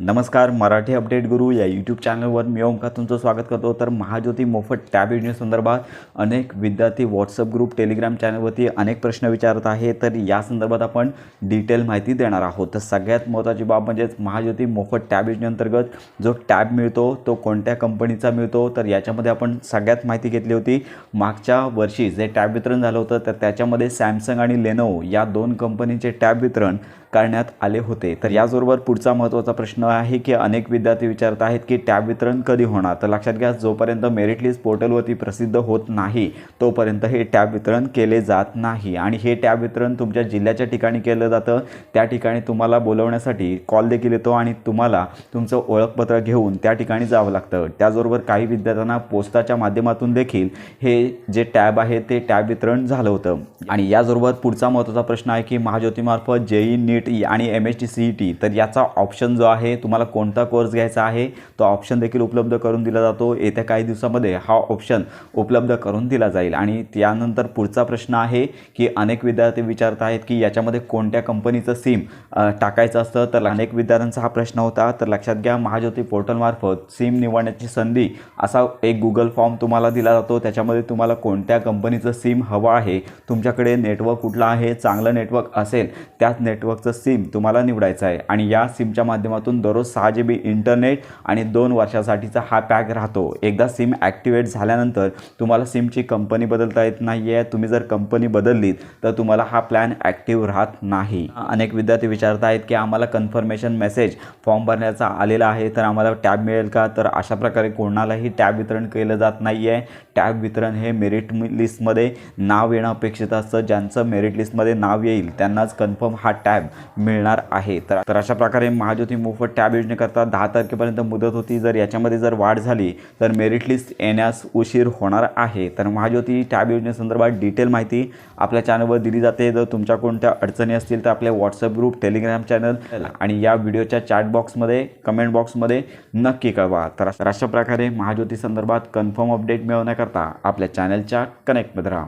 नमस्कार मराठी अपडेट गुरु या यूट्यूब चॅनलवर मी ओमकार तुमचं स्वागत करतो. तर महाज्योती मोफत टॅब योजनेसंदर्भात अनेक विद्यार्थी व्हॉट्सअप ग्रुप टेलिग्राम चॅनलवरती अनेक प्रश्न विचारत आहे. तर या संदर्भात आपण डिटेल माहिती देणार आहोत. तर सगळ्यात महत्त्वाची बाब म्हणजेच महाज्योती मोफत टॅब योजनेअंतर्गत जो टॅब मिळतो तो कोणत्या कंपनीचा मिळतो? तर याच्यामध्ये आपण सगळ्यात माहिती घेतली होती. मागच्या वर्षी जे टॅब वितरण झालं होतं तर त्याच्यामध्ये सॅमसंग आणि लेनो या दोन कंपनीचे टॅब वितरण करण्यात आले होते. तर याचबरोबर पुढचा महत्त्वाचा प्रश्न आहे की अनेक विद्यार्थी विचारत आहेत की टॅब वितरण कधी होणार? तर लक्षात घ्या जोपर्यंत मेरिट लिस्ट पोर्टलवरती प्रसिद्ध होत नाही तोपर्यंत हे टॅब वितरण केले जात नाही. आणि हे टॅब वितरण तुमच्या जिल्ह्याच्या ठिकाणी केलं जातं. त्या ठिकाणी तुम्हाला बोलवण्यासाठी कॉल देखील येतो आणि तुम्हाला तुमचं ओळखपत्र घेऊन त्या ठिकाणी जावं लागतं. त्याचबरोबर काही विद्यार्थ्यांना पोस्टाच्या माध्यमातून देखील हे जे टॅब आहे ते टॅब वितरण झालं होतं. आणि याचबरोबर पुढचा महत्त्वाचा प्रश्न आहे की महाज्योतीमार्फत जेई नीट आणि M H T C E T तर याचा ऑप्शन जो आहे तुम्हाला कोणता कोर्स घ्यायचा आहे तो ऑप्शन देखील उपलब्ध करून दिला जातो. येत्या काही दिवसामध्ये हा ऑप्शन उपलब्ध करून दिला जाईल. आणि त्यानंतर पुढचा प्रश्न आहे की अनेक विद्यार्थी विचारत आहेत की याच्यामध्ये कोणत्या कंपनीचं सिम टाकायचं असतं? तर अनेक विद्यार्थ्यांचा हा प्रश्न होता. तर लक्षात घ्या महाज्योती पोर्टलमार्फत सिम निवडण्याची संधी असा एक गुगल फॉर्म तुम्हाला दिला जातो. त्याच्यामध्ये तुम्हाला कोणत्या कंपनीचं सिम हवं आहे तुमच्याकडे नेटवर्क कुठलं आहे चांगलं नेटवर्क असेल त्याच नेटवर्कचं सिम तुम्हाला निवडायचं आहे. आणि या सिमच्या माध्यमातून दररोज सहा जी बी इंटरनेट आणि दोन वर्षासाठीचा हा पॅक राहतो. एकदा सिम ॲक्टिवेट झाल्यानंतर तुम्हाला सिमची कंपनी बदलता येत नाही आहे तुम्ही जर कंपनी बदललीत तर तुम्हाला हा प्लॅन ॲक्टिव्ह राहत नाही. अनेक विद्यार्थी विचारत आहेत की आम्हाला कन्फर्मेशन मेसेज फॉर्म भरण्याचा आलेला आहे तर आम्हाला टॅब मिळेल का? तर अशा प्रकारे कोणालाही टॅब वितरण केलं जात नाही आहे टॅब वितरण हे मेरिट लिस्टमध्ये नाव येणं अपेक्षित असतं. ज्यांचं मेरिट लिस्टमध्ये नाव येईल त्यांनाच कन्फर्म हा टॅब मिळणार आहे. तर तर अशा प्रकारे महाज्योती मोफत टॅब योजनेकरता दहा तारखेपर्यंत मुदत होती. जर याच्यामध्ये जर वाढ झाली तर मेरिट लिस्ट येण्यास उशीर होणार आहे. तर महाज्योती टॅब योजनेसंदर्भात डिटेल माहिती आपल्या चॅनलवर दिली जाते. जर तुमच्या कोणत्या अडचणी असतील तर आपले व्हॉट्सअप ग्रुप टेलिग्राम चॅनल आणि या व्हिडिओच्या चॅट बॉक्समध्ये कमेंट बॉक्समध्ये नक्की कळवा. तर अशा प्रकारे महाज्योती संदर्भात कन्फर्म अपडेट मिळवण्याकरता आपल्या चॅनलच्या कनेक्टमध्ये राहा.